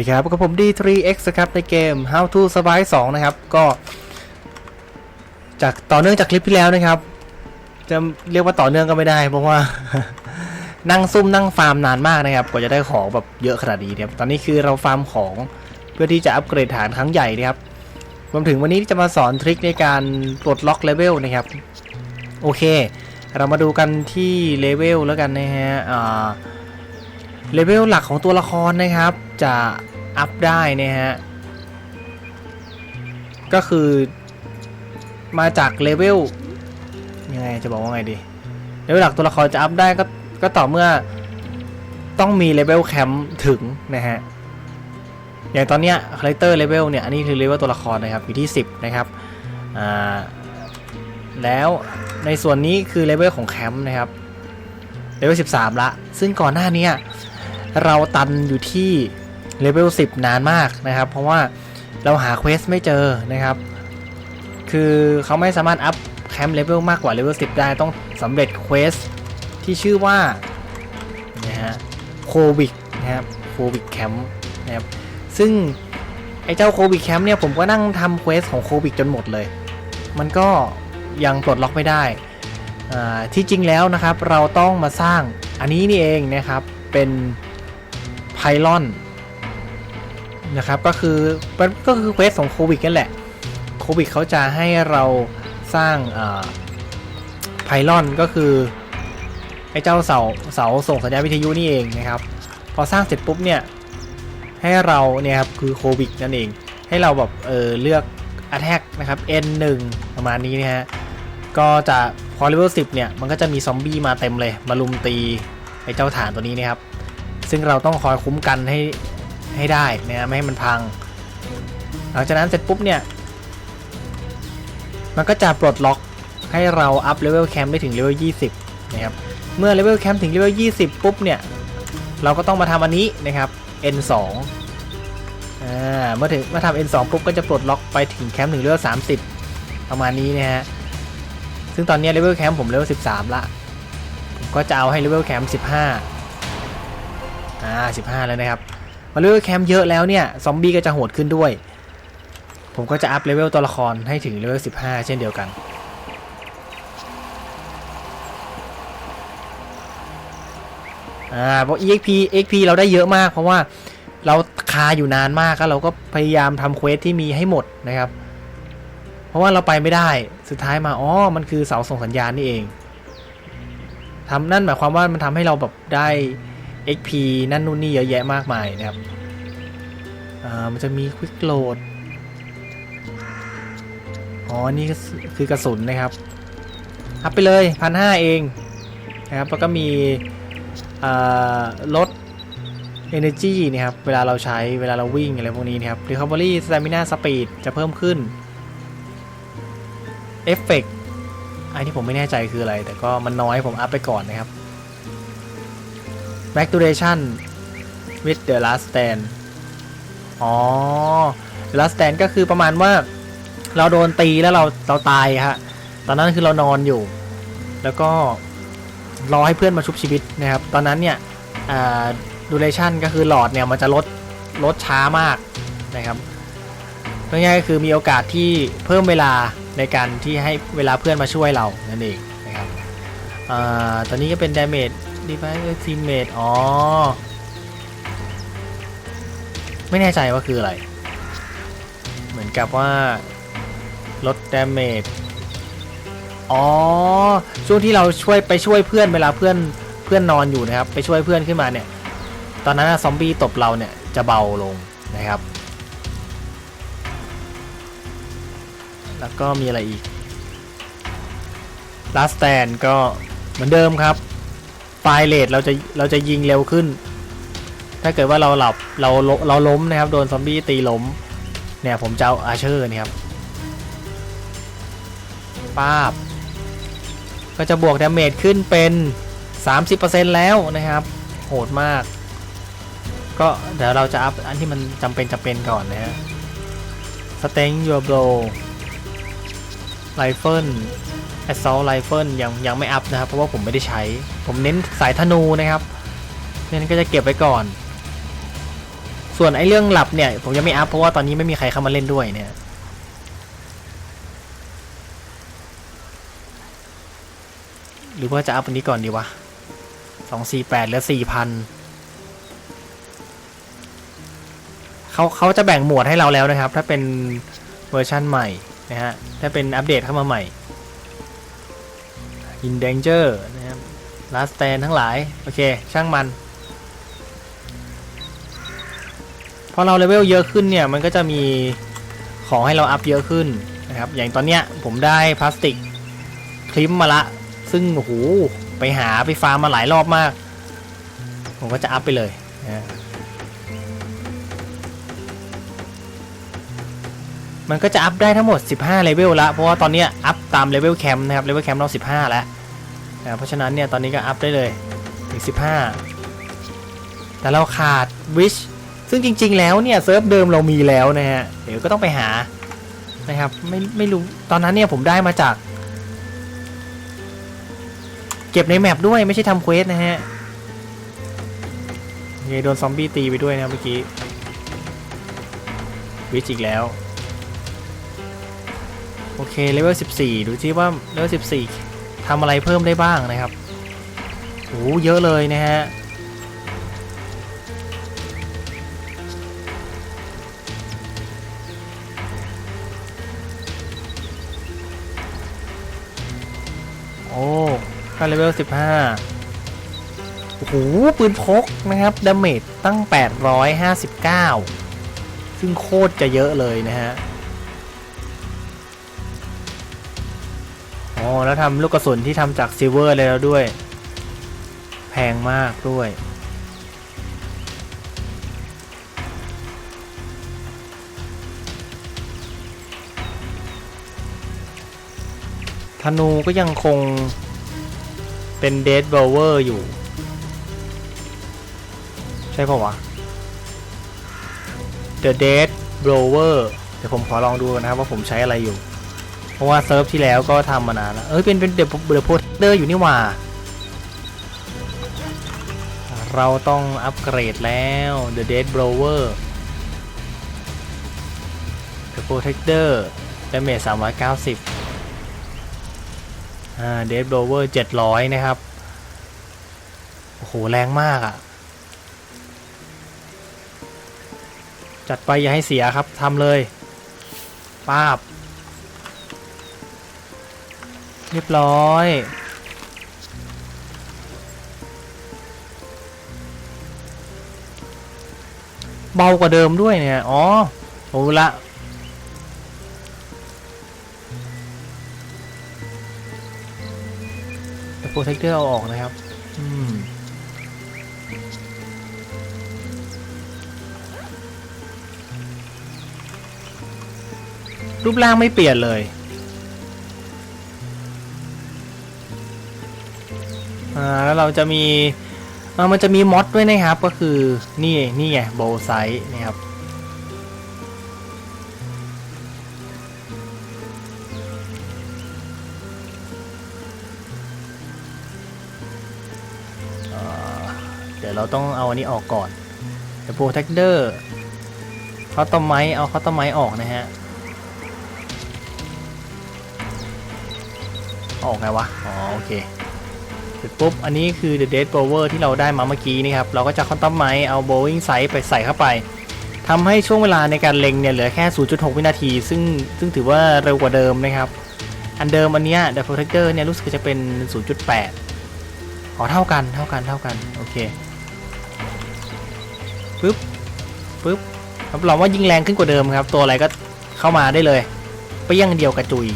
สวัสดีครับกับผม D3X นะครับในเกม How to Survive 2 นะครับ ก็จากต่อเนื่องจากคลิปที่แล้วนะครับ จะเรียกว่าต่อเนื่องก็ไม่ได้ เพราะว่า นั่งซุ่มนั่งฟาร์มนานมากนะครับ กว่าจะได้ของแบบเยอะขนาดนี้นะครับตอนนี้คือเราฟาร์มของเพื่อที่จะอัปเกรดฐานครั้งใหญ่นะครับรวมถึงวันนี้จะมาสอนทริคในการปลดล็อกเลเวลนะครับ โอเค เรามาดูกันที่เลเวลแล้วกันนะฮะอ่า เลเวลหลักของตัวละครนะครับ จะอัพได้นะฮะ ก็คือมาจากเลเวลยังไงจะบอกว่าไงดี เลเวลหลักตัวละครจะอัพได้ก็ก็ต่อเมื่อต้องมีเลเวลแคมป์ถึงนะฮะ อย่างตอนเนี้ยคาแรคเตอร์เลเวลเนี่ย อันนี้คือเลเวลตัวละครนะครับ อยู่ที่ 10 นะครับ อ่า แล้วในส่วนนี้คือเลเวลของแคมป์นะครับ เลเวล 13 ละ ซึ่งก่อนหน้านี้ เราตันอยู่ที่เลเวล10 นานมากนะครับ เพราะว่าเราหาเควสไม่เจอนะครับ คือเขาไม่สามารถอัพแคมป์เลเวลมากกว่าเลเวล10 ได้ต้องสำเร็จเควสที่ชื่อว่านะฮะโควิกนะครับโควิกแคมป์นะครับซึ่งไอ้เจ้าโควิกแคมป์เนี่ยผมก็นั่งทำเควสของโควิกจนหมดเลย มันก็ยังปลดล็อกไม่ได้ที่จริงแล้วนะครับเราต้องมาสร้างอันนี้นี่เองนะครับเป็น ไพลอนนะครับก็คือก็คือเควสของโควิดนั่นแหละโควิดเขาจะให้เราสร้างไพลอนก็คือไอ้เจ้าเสาเสาส่งสัญญาณวิทยุนี่เองนะครับ พอสร้างเสร็จปุ๊บเนี่ยให้เราเนี่ยครับคือโควิดนั่นเอง ให้เราแบบเออเลือก Attack นะครับ N1 ประมาณนี้นะฮะก็จะพอเลเวล10เนี่ยมันก็จะมีซอมบี้มาเต็มเลย มาลุมตีไอ้เจ้าฐานตัวนี้นะครับ ซึ่งเราต้องคอยคุ้มกันให้ให้ได้นะไม่ให้มันพัง หลังจากนั้นเสร็จปุ๊บเนี่ย มันก็จะปลดล็อกให้เราอัพเลเวลแคมป์ได้ถึงเลเวล20 นะครับ เมื่อเลเวลแคมป์ถึงเลเวล20 ปุ๊บเนี่ย เราก็ต้องมาทำอันนี้นะครับ N2 อ่าเมื่อถึงเมื่อทำ N2 ปุ๊บก็จะปลดล็อกไปถึงแคมป์ถึงเลเวล30 ประมาณนี้นะฮะ ซึ่งตอนนี้เลเวลแคมป์ผมเลเวล13 ละ ผมก็จะเอาให้เลเวลแคมป์15 อ่า15 แล้วนะครับมาเลเวลแคมป์เยอะแล้วเนี่ย ซอมบี้ก็จะโหดขึ้นด้วย ผมก็จะอัพเลเวลตัวละครให้ถึงเลเวล 15 เช่นเดียวกัน อ่าเพราะ EXP XP เราได้เยอะมาก เพราะว่าเราคาอยู่นานมากแล้วเราก็พยายามทำเควสที่มีให้หมดนะครับ เพราะว่าเราไปไม่ได้ สุดท้ายมา อ๋อ มันคือเสาส่งสัญญาณนี่เองทำนั่นหมายความว่ามันทำให้เราแบบได้ XP นั่นนู่นนี่เยอะแยะมากมายนะครับอ่ามันจะมี Quick Load อ๋อ นี่คือกระสุนนะครับอัพไปเลยพันห้าเองนะครับ แล้วก็มีอ่าลด Energy นะครับ เวลาเราใช้ เวลาเราวิ่งอะไรพวกนี้นะครับ Recovery Stamina Speed จะเพิ่มขึ้น Effect ไอ้ที่ผมไม่แน่ใจคืออะไร แต่ก็มันน้อยผมอัพไปก่อนนะครับ Back Duration with the last stand อ๋อ the last stand ก็คือประมาณว่าเราโดนตีแล้วเราเราตายฮะ ตอนนั้นคือเรานอนอยู่ แล้วก็รอให้เพื่อนมาชุบชีวิตนะครับ ตอนนั้นเนี่ยอ่า duration ก็คือหลอดเนี่ยมันจะลดลดช้ามากนะครับง่ายๆก็คือมีโอกาสที่เพิ่มเวลาในการที่ให้เวลาเพื่อนมาช่วยเรานั่นเองนะครับอตอนนี้ก็เป็นเดเมด damage device teammate อ๋อ ไม่แน่ใจว่าคืออะไร เหมือนกับว่า ลด damage อ๋อ ช่วงที่เราช่วยไปช่วยเพื่อนเวลาเพื่อนเพื่อนนอนอยู่นะครับ ไปช่วยเพื่อนขึ้นมาเนี่ย ตอนนั้นซอมบี้ตบเราเนี่ยจะเบาลงนะครับ แล้วก็มีอะไรอีก last stand ก็เหมือนเดิมครับ ไฟเลทเราจะเราจะยิงเร็วขึ้น ถ้าเกิดว่าเราหลับเราเราล้มนะครับ โดนซอมบี้ตีล้ม เนี่ยผมจะเอาอาเชอร์นี่ครับป้าบ ก็จะบวกดาเมจขึ้นเป็น 30%แล้วนะครับ โหดมาก ก็เดี๋ยวเราจะอัพอันที่มันจำเป็นจำเป็นก่อนนะฮะ Strength Your Blow Rifle Assault Rifle ยังยังไม่อัพนะครับ เพราะว่าผมไม่ได้ใช้ ผมเน้นสายธนูนะครับนั้นก็จะเก็บไว้ก่อน ส่วนไอ้เรื่องหลับเนี่ย ผมยังไม่อัพเพราะว่าตอนนี้ไม่มีใครเข้ามาเล่นด้วยเนี่ยหรือว่าจะอัพอันนี้ก่อนดีวะสองสี่แปดเหลือสี่พันเขาเขาจะแบ่งหมวดให้เราแล้วนะครับ ถ้าเป็นเวอร์ชั่นใหม่นะฮะ ถ้าเป็นอัปเดตเข้ามาใหม่ In Danger นะครับ Last Stand ทั้งหลาย โอเค ช่างมัน พอเราเลเวลเยอะขึ้นเนี่ย มันก็จะมีของให้เราอัพเยอะขึ้นนะครับ อย่างตอนเนี้ยผมได้พลาสติกคลิปมาละ ซึ่งโอ้โหไปหาไปฟาร์มมาหลายรอบมาก ผมก็จะอัพไปเลยนะ มันก็จะอัพได้ทั้งหมด 15 เลเวลละ เพราะว่าตอนเนี้ยอัพตามเลเวลแคมป์นะครับ เลเวลแคมป์เรา 15 แล้วนะเพราะฉะนั้นเนี่ยตอนนี้ก็อัพได้เลยอีก 15 แต่เราขาดวิชซึ่งจริง ๆ แล้วเนี่ยเซิร์ฟเดิมเรามีแล้วนะฮะ เดี๋ยวก็ต้องไปหานะครับไม่ไม่รู้ตอนนั้นเนี่ยผมได้มาจาก เก็บในแมปด้วยไม่ใช่ทำเควสนะฮะโอเคโดนซอมบี้ตีไปด้วยนะเมื่อกี้วิชอีกแล้ว โอเคเลเวล14 ดูที่ว่าเลเวล14ทำอะไรเพิ่มได้บ้างนะครับโอ้เยอะเลยนะฮะโอ้ก็เลเวล15 โอ้โห ปืนพกนะครับ ดาเมจตั้ง 859 ซึ่งโคตรจะเยอะเลยนะฮะ แล้วทำลูกกระสุนที่ทำจากซิลเวอร์เลยแล้วด้วย แพงมากด้วย ธนูก็ยังคงเป็นเดด b บ o เวอร์อยู่ ใช่ปะวะ The Dead Blower เดี๋ยวผมขอลองดูกันนะครับว่าผมใช้อะไรอยู่ ราะว่าเซิร์ฟที่แล้วก็ทำมานานแล้วเอ้ยเป็นเป็นเด e เด e โพสเตอร์อยู่นี่หว่า เราต้องอัปเกรดแล้ว The Dead Blower The Protector Damage 390อ่า Dead Blower 700 นะครับ โอ้โห แรงมากอะ่ะ จัดไปอย่าให้เสียครับทำเลย ป้าบ เรียบร้อย เบากว่าเดิมด้วยเนี่ย อ๋อโอ้ละแต่โปรเทคเตอร์เอาออกนะครับ อืมรูปร่างไม่เปลี่ยนเลย อ่าแล้วเราจะมีอ่ามันจะมีมอดด้วยนะครับ ก็คือนี่นี่ไงโบไซส์นะครับเดี๋ยวเราต้องเอาอันนี้ออกก่อนเดี๋ยวโปรเทคเตอร์เขาต้นไม้เอาเขาต้นไม้ออกนะฮะออกไงวะ อ๋อ โอเค เสร็จปุ๊บ อันนี้คือ the dead blower ที่เราได้มาเมื่อกี้นี่ครับ เราก็จะคอนตัมไมเอา bowing sight ไปใส่เข้าไปทำให้ช่วงเวลาในการเล็งเนี่ยเหลือแค่ 0.6 วินาที ซึ่งซึ่งถือว่าเร็วกว่าเดิมนะครับ อันเดิมอันเนี้ย the protector เนี่ยรู้สึกจะเป็น 0.8 อ๋อเท่ากันเท่ากันเท่ากัน โอเคปึ๊บปึ๊บรับรองว่ายิงแรงขึ้นกว่าเดิมครับ ตัวอะไรก็เข้ามาได้เลยไปยังเดียวกระจุย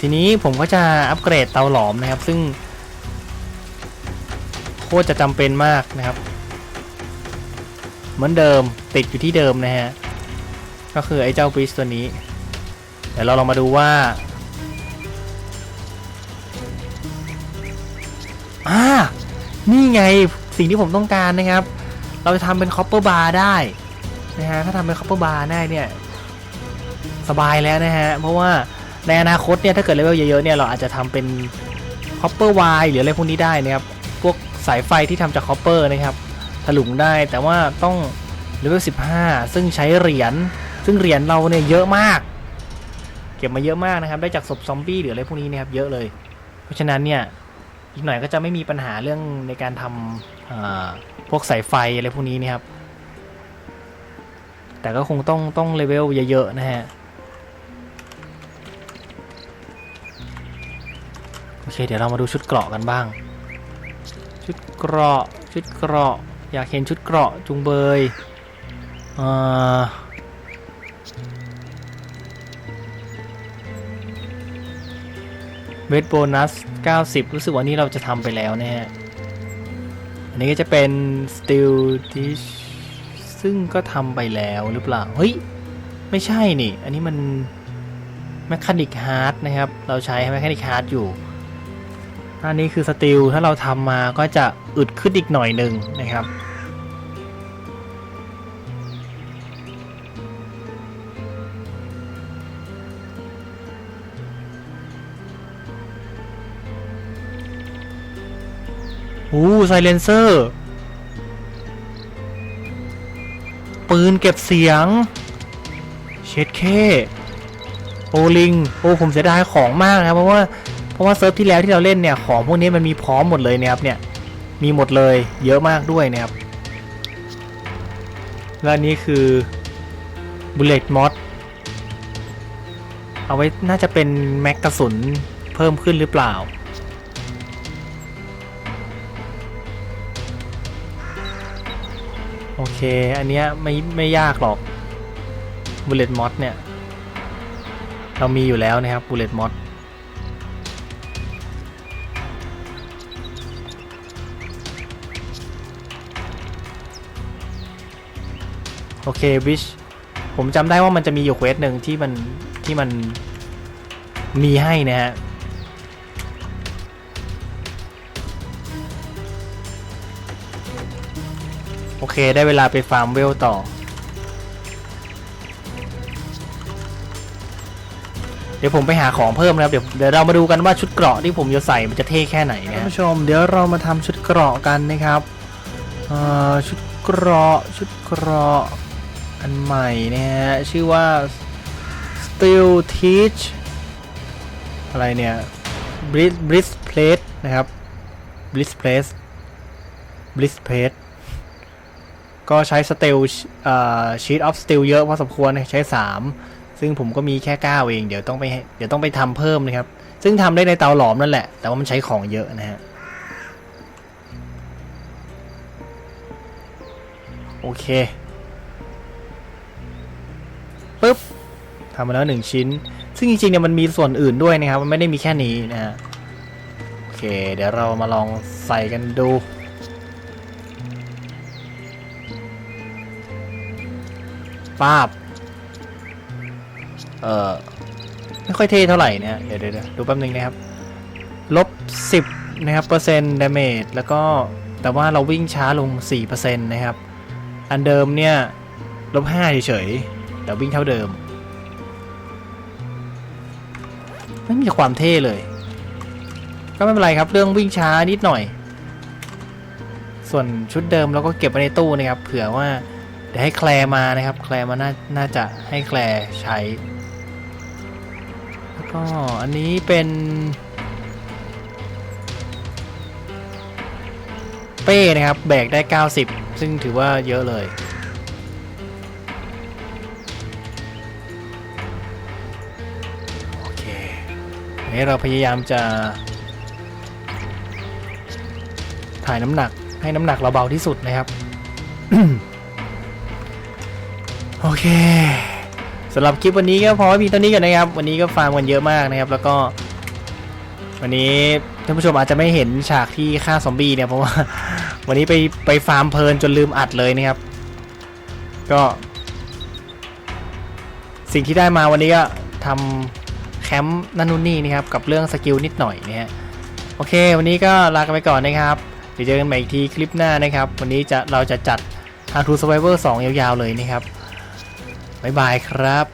ทีนี้ผมก็จะอัปเกรดเตาหลอมนะครับ ซึ่ง โคตรจะจำเป็นมากนะครับ เหมือนเดิมติดอยู่ที่เดิมนะฮะ ก็คือไอ้เจ้าบริสตัวนี้ เดี๋ยวเราลองมาดูว่าอ่านี่ไงสิ่งที่ผมต้องการนะครับ เราจะทำเป็นคอปเปอร์บาร์ได้นะฮะถ้าทำเป็นคอปเปอร์บาร์ได้เนี่ย สบายแล้วนะฮะ เพราะว่า ในอนาคตเนี่ยถ้าเกิดเลเวลเยอะๆเนี่ยเราอาจจะทำเป็นอปเปอร์ไวหรืออะไรพวกนี้ได้นะครับพวกสายไฟที่ทำจากคอปเปอร์นะครับถลุงได้แต่ว่าต้องเลเวล15 ซึ่งใช้เหรียญซึ่งเหรียญเราเนี่ยเยอะมาก เก็บมาเยอะมากนะครับ ได้จากศพซอมบี้หรืออะไรพวกนี้นะครับเยอะเลย เพราะฉะนั้นเนี่ยอีกหน่อยก็จะไม่มีปัญหาเรื่องในการทำอ่าพวกสายไฟอะไรพวกนี้นะครับ แต่ก็คงต้องต้องเลเวลเยอะๆนะฮะ เคเดี๋ยวเรามาดูชุดเกราะกันบ้าง ชุดเกราะชุดเกราะ อยากเห็นชุดเกราะจุงเบยอ่าเวทโบนัส 90 รู้สึกว่านี่เราจะทำไปแล้วเนะฮะอันนี้ก็จะเป็น Steel Dish ซึ่งก็ทำไปแล้วหรือเปล่า เฮ้ย ไม่ใช่นี่ อันนี้มัน Mechanic Heart นะครับ เราใช้ Mechanic Heart อยู่ อันนี้คือสติลถ้าเราทำมาก็จะอึดขึ้นอีกหน่อยหนึ่งนะครับอู้ไซเลนเซอร์ ปืนเก็บเสียง เช็ดเคโอลิง โอ้ ผมเสียดายของมากนะเพราะว่า เพราะว่าเซิร์ฟที่แล้วที่เราเล่นเนี่ยของพวกนี้มันมีพร้อมหมดเลยนะครับเนี่ยมีหมดเลยเยอะมากด้วยนะครับและนี้คือ Bullet Mod เอาไว้น่าจะเป็นแม็กกระสุนเพิ่มขึ้นหรือเปล่า โอเค อันเนี้ยไม่ไม่ยากหรอก Bullet Mod เนี่ย เรามีอยู่แล้วนะครับ Bullet Mod โอเควิชผมจำได้ว่ามันจะมีอยู่เควสหนึ่งที่มันที่มันมีให้นะฮะโอเคได้เวลาไปฟาร์มเวลต่อ เดี๋ยวผมไปหาของเพิ่มนะครับเดี๋ยวเดี๋ยวเรามาดูกันว่าชุดเกราะที่ผมจะใส่มันจะเท่แค่ไหนนะท่านผู้ชมเดี๋ยวเรามาทำชุดเกราะกันนะครับชุดเกราะชุดเกราะ อันใหม่นะฮะชื่อว่า Steel Teach อะไรเนี่ย Bliss Bliss Plate นะครับ Bliss Plate Bliss Plate ก็ใช้สเตลชีตออฟสเตลเยอะพอสมควรนะใช้ 3 ซึ่งผมก็มีแค่ 9 เอง เดี๋ยวต้องไปเดี๋ยวต้องไปทำเพิ่มนะครับ ซึ่งทำได้ในเตาหลอมนั่นแหละ แต่ว่ามันใช้ของเยอะนะฮะโอเค ทำมาแล้วหนึ่งชิ้น ซึ่งจริงๆเนี่ยมันมีส่วนอื่นด้วยนะครับ มันไม่ได้มีแค่นี้นะฮะโอเค เดี๋ยวเรามาลองใส่กันดู ป้าบ เออไม่ค่อยเท่เท่าไหร่นี่ยเดี๋ยวเดี๋ยวเดี๋ยวดูแป๊บนึงนะครับ ลบ10นะครับเปอร์เซ็นต์ดาเมจแล้วก็แต่ว่าเราวิ่งช้าลง 4%นะครับ อันเดิมเนี่ยลบ5เฉยๆแต่วิ่งเท่าเดิม ไม่มีความเท่เลย ก็ไม่เป็นไรครับ เรื่องวิ่งช้านิดหน่อย ส่วนชุดเดิมเราก็เก็บไว้ในตู้นะครับ เผื่อว่าเดี๋ยวให้แคลมานะครับ แคลมาน่าน่าจะให้แคลใช้ แล้วก็อันนี้เป็นเป้นะครับ แบกได้ 90 ซึ่งถือว่าเยอะเลย นี้เราพยายามจะ ถ่ายน้ำหนักให้น้ำหนักเราเบาที่สุดนะครับ โอเคสำหรับคลิปวันนี้ก็พอมีเท่านี้กันนะครับ วันนี้ก็ฟาร์มกันเยอะมากนะครับ แล้วก็ วันนี้ท่านผู้ชมอาจจะไม่เห็นฉากที่ฆ่าซอมบี้เนี่ยเพราะว่า วันนี้ไปไปฟาร์มเพลินจนลืมอัดเลยนะครับ ก็ สิ่งที่ได้มาวันนี้ก็ทำ แคมป์นั่นนู่นนี่นะครับกับเรื่องสกิลนิดหน่อยนะฮะโอเค วันนี้ก็ลากันไปก่อนนะครับเดี๋ยวเจอกันใหม่อีกทีคลิปหน้านะครับ วันนี้จะเราจะจัด How to Survivor 2 ยาวๆเลยนะครับบ๊ายบายครับ